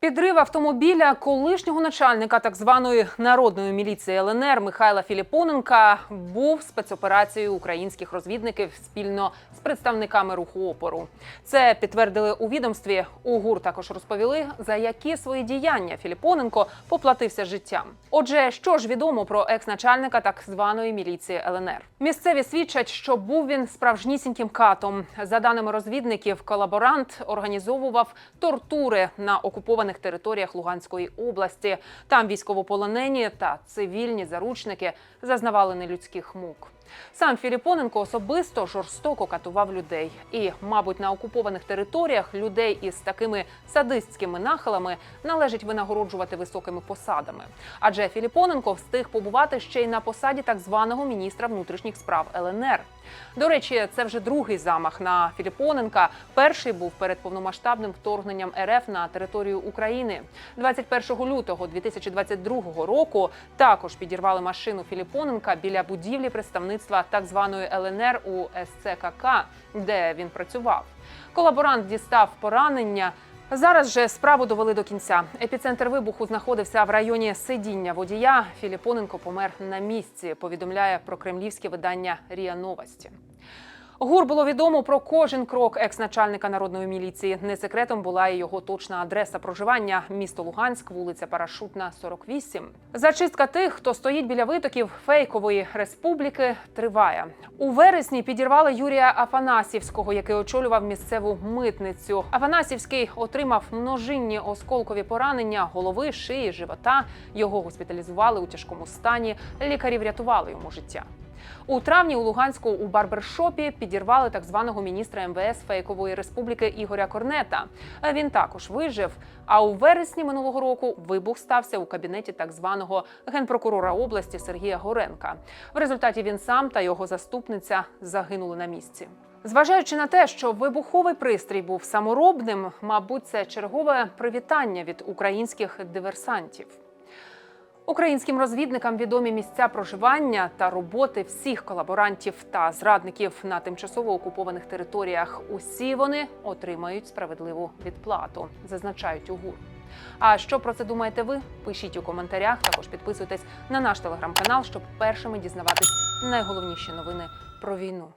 Підрив автомобіля колишнього начальника так званої народної міліції ЛНР Михайла Філіпоненка був спецоперацією українських розвідників спільно з представниками руху опору. Це підтвердили у відомстві. У ГУР також розповіли, за які свої діяння Філіпоненко поплатився життям. Отже, що ж відомо про екс-начальника так званої міліції ЛНР? Місцеві свідчать, що був він справжнісіньким катом. За даними розвідників, колаборант організовував тортури на окупованих територіях Луганської області. Там військовополонені та цивільні заручники зазнавали нелюдських мук. Сам Філіпоненко особисто жорстоко катував людей, і, мабуть, на окупованих територіях людей із такими садистськими нахилами належить винагороджувати високими посадами. Адже Філіпоненко встиг побувати ще й на посаді так званого міністра внутрішніх справ ЛНР. До речі, це вже другий замах на Філіпоненка. Перший був перед повномасштабним вторгненням РФ на територію України. 21 лютого 2022 року також підірвали машину Філіпоненка біля будівлі представництва так званої ЛНР у СЦКК, де він працював. Колаборант дістав поранення. Зараз же справу довели до кінця. Епіцентр вибуху знаходився в районі сидіння водія. Філіпоненко помер на місці. Повідомляє про кремлівське видання Рія Новості. ГУР було відомо про кожен крок екс-начальника народної міліції. Не секретом була і його точна адреса проживання місто Луганськ, вулиця Парашутна, 48. Зачистка тих, хто стоїть біля витоків фейкової республіки, триває. У вересні підірвали Юрія Афанасівського, який очолював місцеву митницю. Афанасівський отримав множинні осколкові поранення голови, шиї, живота. Його госпіталізували у тяжкому стані. Лікарі врятували йому життя. У травні у Луганську у барбершопі підірвали так званого міністра МВС фейкової республіки Ігоря Корнета. Він також вижив. А у вересні минулого року вибух стався у кабінеті так званого генпрокурора області Сергія Горенка. В результаті він сам та його заступниця загинули на місці. Зважаючи на те, що вибуховий пристрій був саморобним, мабуть, це чергове привітання від українських диверсантів. Українським розвідникам відомі місця проживання та роботи всіх колаборантів та зрадників на тимчасово окупованих територіях. Усі вони отримають справедливу відплату, зазначають у ГУР. А що про це думаєте ви? Пишіть у коментарях. Також підписуйтесь на наш телеграм-канал, щоб першими дізнаватись найголовніші новини про війну.